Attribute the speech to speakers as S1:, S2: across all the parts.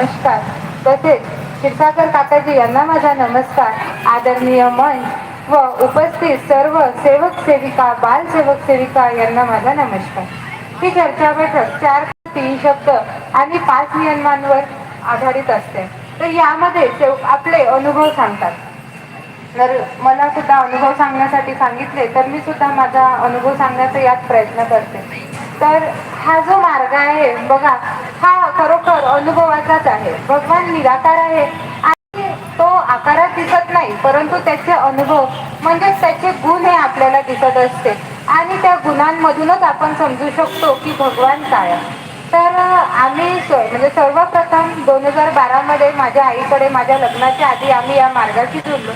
S1: नमस्कार. तसेच क्षीरसागर काकाजी यांना माझा नमस्कार. आदरणीय मंच व उपस्थित सर्व सेवक सेविका बाल सेवक सेविका यांना माझा नमस्कार. ही चर्चा बैठक चार तीन शब्द आणि पाच नियमांवर आधारित असते. तर यामध्ये सेव आपले अनुभव सांगतात. तर मला सुद्धा अनुभव सांगण्यासाठी सांगितले तर मी सुद्धा माझा अनुभव सांगण्याचा यात प्रयत्न करते. तर हा जो मार्ग आहे बघा हा खरोखर अनुभवाचाच आहे. भगवान निराकार आहे आणि तो आकारात दिसत नाही परंतु त्याचे अनुभव म्हणजे त्याचे गुण हे आपल्याला दिसत असते. आणि त्या गुणांमधूनच आपण समजू शकतो की भगवान काय आहे. तर आम्ही म्हणजे सर्वप्रथम दोन हजार बारामध्ये माझ्या आईकडे माझ्या लग्नाच्या आधी आम्ही या मार्गाशी जोडलो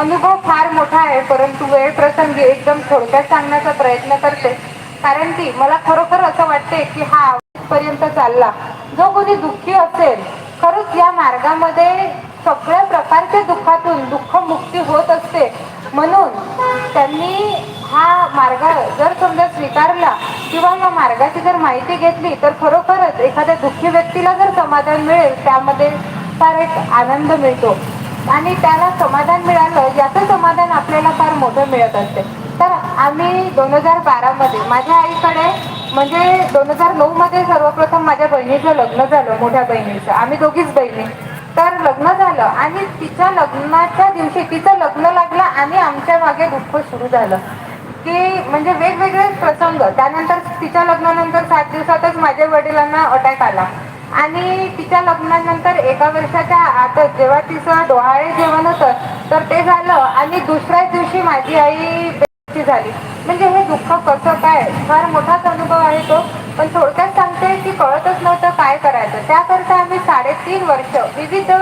S1: अनुभव फार मोठा आहे परंतु वेळ प्रसंगी एकदम थोडक्यात सांगण्याचा प्रयत्न करते. कारण की मला खरोखर असं वाटते की हा पर्यंत चालला. जो कोणी दुःखी असेल खरंच या मार्गामध्ये सगळ्या प्रकारच्या दुःखातून दुःख मुक्ती होत असते. म्हणून त्यांनी हा मार्ग जर समजा स्वीकारला किंवा या मार्गाची जर माहिती घेतली तर खरोखरच एखाद्या दुःखी व्यक्तीला जर समाधान मिळेल त्यामध्ये फार एक आनंद मिळतो. आणि त्याला समाधान मिळालं याचं समाधान आपल्याला फार मोठं मिळत असते. आम्ही दोन हजार बारामध्ये माझ्या आईकडे म्हणजे दोन हजार नऊ मध्ये सर्वप्रथम माझ्या बहिणीचं लग्न झालं मोठ्या बहिणीचं. आम्ही दोघीच बहिणी. तर लग्न झालं आणि तिच्या लग्नाच्या दिवशी तिचं लग्न लागलं आणि आमच्या मागे दुःख सुरू झालं. की म्हणजे वेगवेगळे प्रसंग. त्यानंतर तिच्या लग्नानंतर सात दिवसातच माझ्या वडिलांना अटॅक आला. आणि तिच्या लग्नानंतर एका वर्षाच्या आतच जेव्हा तिचं डोहाळे जेवण होतं तर ते झालं आणि दुसऱ्याच दिवशी माझी आई झाली. म्हणजे हे दुःख कसं काय? फार मोठाच अनुभव आहे तो. पण थोडक्यात सांगते की कळतच नव्हतं काय करायचं. त्याकरता आम्ही साडेतीन वर्ष विविध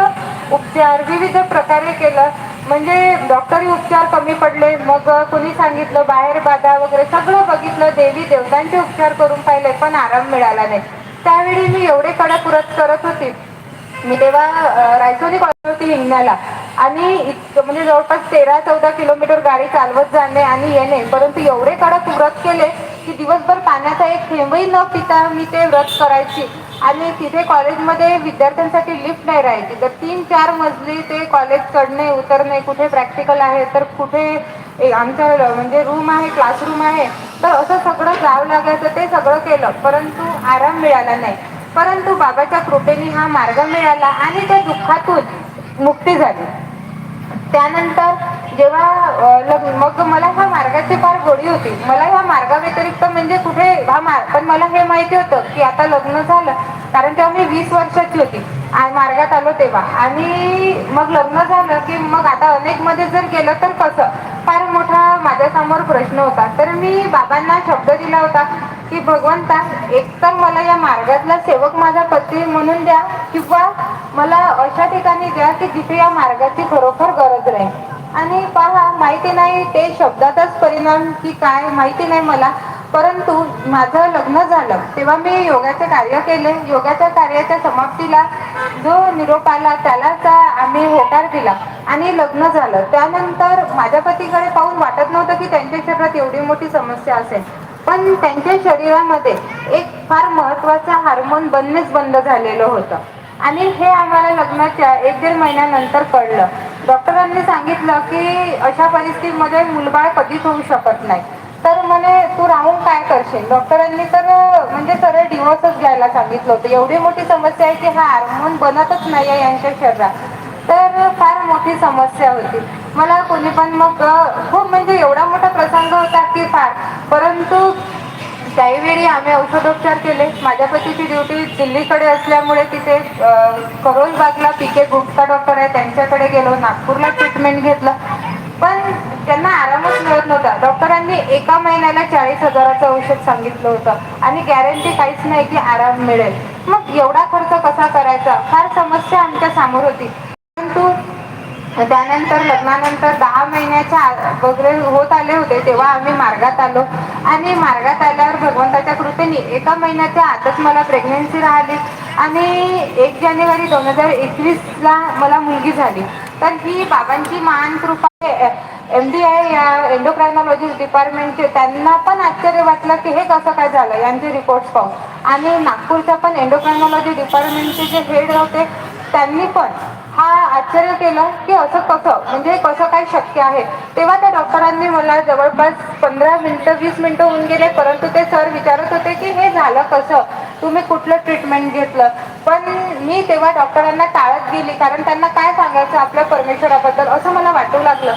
S1: उपचार विविध प्रकारे केलं. म्हणजे डॉक्टरी उपचार कमी पडले. मग कोणी सांगितलं बाहेर बाधा वगैरे सगळं बघितलं. देवी देवतांचे उपचार करून पाहिले पण आराम मिळाला नाही. त्यावेळी मी एवढे कडक व्रत करत होती. मी तेव्हा अ, रायसोनी कॉलेज होती हिंगण्याला आणि म्हणजे जवळपास तेरा चौदा किलोमीटर गाडी चालवत जाणे आणि येणे. परंतु एवढे कडक व्रत केले की दिवसभर पाण्याचा एक थेंबही न पिता मी ते व्रत करायची. आणि तिथे कॉलेजमध्ये विद्यार्थ्यांसाठी लिफ्ट नाही राहायची. तर तीन चार मजली ते कॉलेज चढणे उतरणे कुठे प्रॅक्टिकल आहे तर कुठे आमचं म्हणजे रूम आहे क्लासरूम आहे. तर असं सगळं जावं लागायचं ते सगळं केलं. परंतु आराम मिळाला नाही. परंतु बाबाच्या कृपेने हा मार्ग मिळाला आणि त्या दुःखातून मुक्ती झाली. त्यानंतर जेव्हा लग्न मग मला ह्या मार्गाची फार गोडी होती. मला ह्या मार्गाव्यतिरिक्त म्हणजे कुठे हा मार्ग पण मला हे माहिती होतं की आता लग्न झालं कारण तेव्हा मी वीस वर्षाची होती. मार्गात आलो तेव्हा. आणि मग लग्न झालं की मग आता अनेकमध्ये जर गेलं तर कसं? फार मोठा माझ्यासमोर प्रश्न होता. तर मी बाबांना शब्द दिला होता. की भगवंता एक तर मला या मार्गातला सेवक माझा पती म्हणून द्या किंवा मला अशा ठिकाणी द्या की जिथे या मार्गाची खरोखर गरज राहील. आणि पहा माहिती नाही ते शब्दातच परिणाम की काय माहिती नाही मला. परंतु माझं लग्न झालं तेव्हा मी योगाचे कार्य केले. योगाच्या कार्याच्या समाप्तीला जो निरोप आला त्यालाच आम्ही होकार दिला आणि लग्न झालं. त्यानंतर माझ्या पतीकडे पाहून वाटत नव्हतं की त्यांच्या क्षेत्रात एवढी मोठी समस्या असेल. पण त्यांच्या शरीरामध्ये एक फार महत्त्वाचा हार्मोन बनणेच बंद झालेलं होतं. आणि हे आम्हाला लग्नाच्या एक दीड महिन्यानंतर कळलं. डॉक्टरांनी सांगितलं की अशा परिस्थितीमध्ये मुलबाळ कधीच होऊ शकत नाही. तर म्हणे तू राहून काय करशील? डॉक्टरांनी तर म्हणजे सरळ डिवोर्सच घ्यायला सांगितलं होतं. एवढी मोठी समस्या आहे की हा हार्मोन बनतच नाही आहे यांच्या शरीरात. तर फार मोठी समस्या होती. मला कोणी पण मग खूप हो, म्हणजे एवढा मोठा प्रसंग होता की फार. परंतु त्यावेळी आम्ही औषधोपचार केले. माझ्या पतीची ड्युटी दिल्लीकडे असल्यामुळे तिथे करोलबागला पी के गुप्ता डॉक्टर आहे त्यांच्याकडे गेलो नागपूरला ट्रीटमेंट घेतलं. पण त्यांना आरामच मिळत नव्हता. डॉक्टरांनी एका महिन्याला चाळीस हजाराचं औषध सांगितलं होतं आणि गॅरंटी काहीच नाही की आराम मिळेल. मग एवढा खर्च कसा करायचा? फार समस्या आमच्यासमोर होती. परंतु त्यानंतर लग्नानंतर दहा महिन्याच्या वगैरे होत आले होते तेव्हा आम्ही मार्गात आलो. आणि मार्गात आल्यावर भगवंताच्या कृपेने एका महिन्याच्या आतच मला प्रेग्नेन्सी राहिली. आणि एक जानेवारी दोन हजार एकवीसला मला मुलगी झाली. तर ही बाबांची महान कृपा आहे. एम डी आय या एंडोक्रायनॉलॉजी डिपार्टमेंटचे त्यांना पण आश्चर्य वाटलं की हे कसं काय झालं यांचे रिपोर्ट्स पाहून. आणि नागपूरच्या पण एंडोक्रायनॉलॉजी डिपार्टमेंटचे जे हेड होते त्यांनी पण हा आश्चर्य केलं की असं कसं? म्हणजे कसं काय शक्य आहे? तेव्हा त्या डॉक्टरांनी मला जवळपास पंधरा मिनटं वीस मिनटं होऊन गेले परंतु ते सर विचारत होते की हे झालं कसं? तुम्ही कुठलं ट्रीटमेंट घेतलं? पण मी तेव्हा डॉक्टरांना टाळत गेली कारण त्यांना काय सांगायचं आपल्या परमेश्वराबद्दल असं मला वाटू लागलं.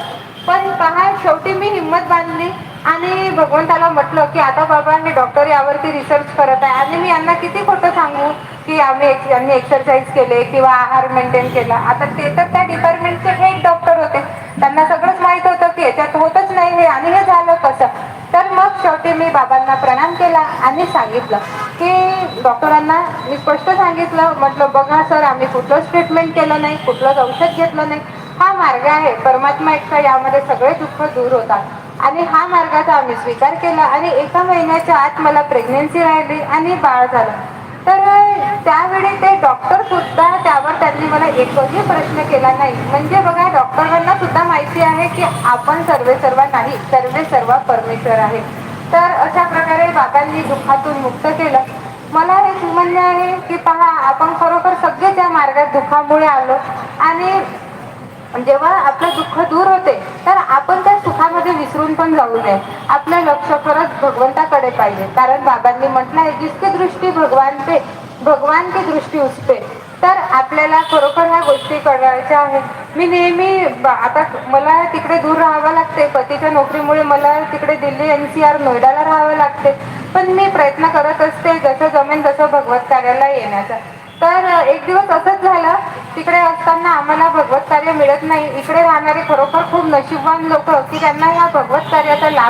S1: पण पहा शेवटी मी हिंमत बांधली आणि भगवंताला म्हटलं की आता बाबा हे डॉक्टर यावरती रिसर्च करत आहे. आणि मी यांना किती खोटं सांगू? की आम्ही यांनी एक्सरसाइज केले किंवा आहार मेंटेन केला. आता ते तर त्या डिपार्टमेंटचे हेड डॉक्टर होते. त्यांना सगळंच माहीत होतं की याच्यात होतच नाही हे आणि हे झालं कसं. तर मग शेवटी मी बाबांना प्रणाम केला आणि सांगितलं की डॉक्टरांना मी स्पष्ट सांगितलं. म्हटलं बघा सर आम्ही कुठलंच ट्रीटमेंट केलं नाही कुठलंच औषध घेतलं नाही. हा मार्ग आहे. परमात्मा एकटा यामध्ये सगळे दुःख दूर होतात. आणि हा मार्गाचा आम्ही स्वीकार केला आणि एका महिन्याच्या आत मला प्रेग्नेन्सी राहिली आणि बाळ झालं. तर त्यावेळी ते डॉक्टर सुद्धा त्यावर त्यांनी मला एकही प्रश्न केला नाही. म्हणजे बघा डॉक्टरांना सुद्धा माहिती आहे की आपण सर्वे सर्व नाही सर्वे सर्व परमेश्वर आहे. तर अशा प्रकारे बाबांनी दुःखातून मुक्त केलं. मला हे म्हणणे आहे की पहा आपण खरोखर सगळे त्या मार्गात दुःखामुळे आलो आणि जेव्हा आपलं दुःख दूर होते तर आपण त्या सुखामध्ये विसरून पण जाऊ नये. आपलं लक्ष खरंच भगवंताकडे पाहिजे. कारण बाबांनी म्हटलं आहे जिसकी दृष्टी भगवान पे भगवान की दृष्टी उसपे तर आपल्याला खरोखर ह्या गोष्टी करायच्या आहेत. मी नेहमी आता मला तिकडे दूर राहावं लागते. पतीच्या नोकरीमुळे मला तिकडे दिल्ली एन सी आर नोएडाला राहावं लागते. पण मी प्रयत्न करत असते जसं जमेन तसं भगवत कार्याला येण्याचा. तर एक दिवस असंच झालं तिकडे असताना आम्हाला भगवत कार्य मिळत नाही. इकडे राहणारे खरोखर खूप नशीबवान लोक की त्यांना या भगवत कार्याचा लाभ